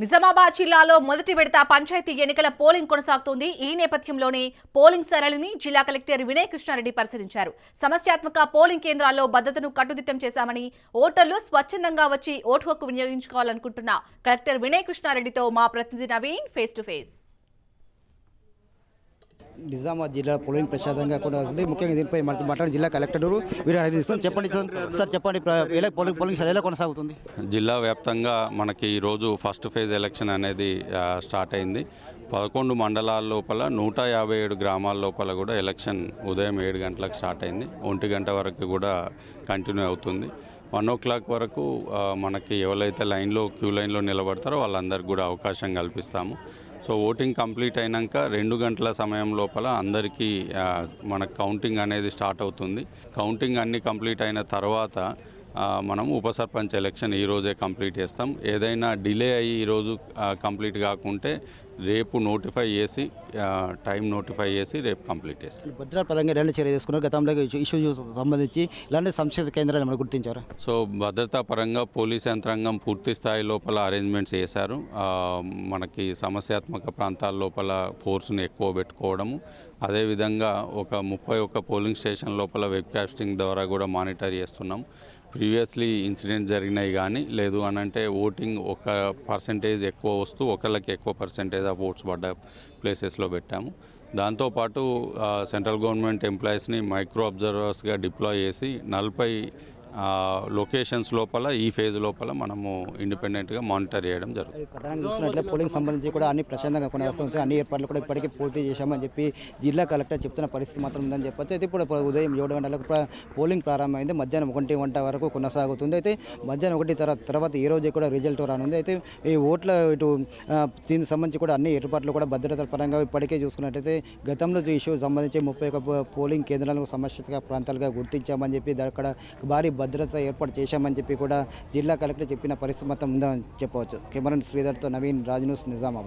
నిజామాబాద్ జిల్లాలో మొదటి విడత పంచాయతీ ఎన్నికల పోలింగ్ కొనసాగుతోంది. ఈ నేపథ్యంలోనే పోలింగ్ సరళిని జిల్లా కలెక్టర్ వినయ్ కృష్ణారెడ్డి పరిశీలించారు. సమస్యాత్మక పోలింగ్ కేంద్రాల్లో భద్రతను కట్టుదిట్టం చేశామని ఓటర్లు స్వచ్ఛందంగా వచ్చి ఓటు హక్కు వినియోగించుకోవాలనుకుంటున్న కలెక్టర్ వినయ్ కృష్ణారెడ్డితో మా ప్రతినిధి Naveen face to face. Nizamabad జిల్లా పోలింగ్ ప్రశాంతంగా కూడా వస్తుంది ముఖ్యంగా దీనిపై మనకి మాట్లాడిన జిల్లా కలెక్టర్ వీరు చెప్పండి సార్. చెప్పండి. ఎలా పోలింగ్ పోలింగ్ ఎలా కొనసాగుతుంది? జిల్లా వ్యాప్తంగా మనకి ఈరోజు ఫస్ట్ ఫేజ్ ఎలక్షన్ అనేది స్టార్ట్ అయింది. పదకొండు మండలాల లోపల నూట యాభై ఏడు గ్రామాల లోపల కూడా ఎలక్షన్ ఉదయం ఏడు గంటలకు స్టార్ట్ అయింది. ఒంటి గంట వరకు కూడా కంటిన్యూ అవుతుంది. వన్ ఓ క్లాక్ వరకు మనకి ఎవరైతే లైన్లో క్యూ లైన్లో నిలబడతారో వాళ్ళందరికీ కూడా అవకాశం కల్పిస్తాము. సో ఓటింగ్ కంప్లీట్ అయినాక రెండు గంటల సమయం లోపల అందరికీ మన కౌంటింగ్ అనేది స్టార్ట్ అవుతుంది. కౌంటింగ్ అన్ని కంప్లీట్ అయిన తర్వాత మనం ఉప సర్పంచ్ ఎలక్షన్ ఈ రోజే కంప్లీట్ చేస్తాం. ఏదైనా డిలే అయ్యి ఈరోజు కంప్లీట్ కాకుంటే రేపు నోటిఫై చేసి టైం నోటిఫై చేసి రేపు కంప్లీట్ చేస్తాం. భద్రతా పరంగా ఎలాంటి చర్య తీసుకున్నారు? గతంలో ఇష్యూ సంబంధించి ఇలాంటి సంక్షేమ కేంద్రాలు మనం గుర్తించారా? సో భద్రతా పరంగా పోలీస్ యంత్రాంగం పూర్తి స్థాయి లోపల అరేంజ్మెంట్స్ చేశారు. మనకి సమస్యాత్మక ప్రాంతాల లోపల ఫోర్స్ని ఎక్కువ పెట్టుకోవడము. అదేవిధంగా ఒక ముప్పై ఒక్క పోలింగ్ స్టేషన్ లోపల వెబ్ కాస్టింగ్ ద్వారా కూడా మానిటర్ చేస్తున్నాం. ప్రీవియస్లీ ఇన్సిడెంట్ జరిగినాయి కానీ లేదు అని అంటే ఓటింగ్ ఒక పర్సంటేజ్ ఎక్కువ వస్తూ ఒకళ్ళకి ఎక్కువ పర్సంటేజ్ ఆఫ్ ఓట్స్ పడ్డ ప్లేసెస్లో పెట్టాము. దాంతోపాటు సెంట్రల్ గవర్నమెంట్ ఎంప్లాయీస్ని మైక్రో అబ్జర్వర్స్గా డిప్లాయ్ చేసి నలభై లొకేషన్స్ లోపల ఈ ఫేజ్ లోపల మనము ఇండిపెండెంట్గా మానిటర్ చేయడం జరుగుతుంది. ప్రధానంగా చూసినట్లయితే పోలింగ్ సంబంధించి కూడా అన్ని ప్రశాంతంగా కొనసాగుతుంది అన్ని ఏర్పాట్లు కూడా ఇప్పటికీ పూర్తి చేశామని చెప్పి జిల్లా కలెక్టర్ చెప్తున్న పరిస్థితి మాత్రం ఉందని చెప్పొచ్చు. అయితే ఇప్పుడు ఉదయం ఏడు గంటలకు పోలింగ్ ప్రారంభమైంది. మధ్యాహ్నం ఒకటి గంట వరకు కొనసాగుతుంది. అయితే మధ్యాహ్నం ఒకటి తర్వాత తర్వాత ఈ రోజు కూడా రిజల్ట్ రానుంది. అయితే ఈ ఓట్ల ఇటు దీనికి సంబంధించి కూడా అన్ని ఏర్పాట్లు కూడా భద్రత పరంగా ఇప్పటికే చూసుకున్నట్టయితే గతంలో ఇష్యూ సంబంధించి ముప్పై ఒక పోలింగ్ కేంద్రాలకు సమస్యగా ప్రాంతాలుగా గుర్తించామని చెప్పి అక్కడ భారీ భద్రత ఏర్పాటు చేశామని చెప్పి కూడా జిల్లా కలెక్టర్ చెప్పిన పరిస్థితి మొత్తం ఉందని చెప్పవచ్చు. కెమెరాన్ శ్రీధర్తో నవీన్ రాజ్ న్యూస్ నిజామాబాద్.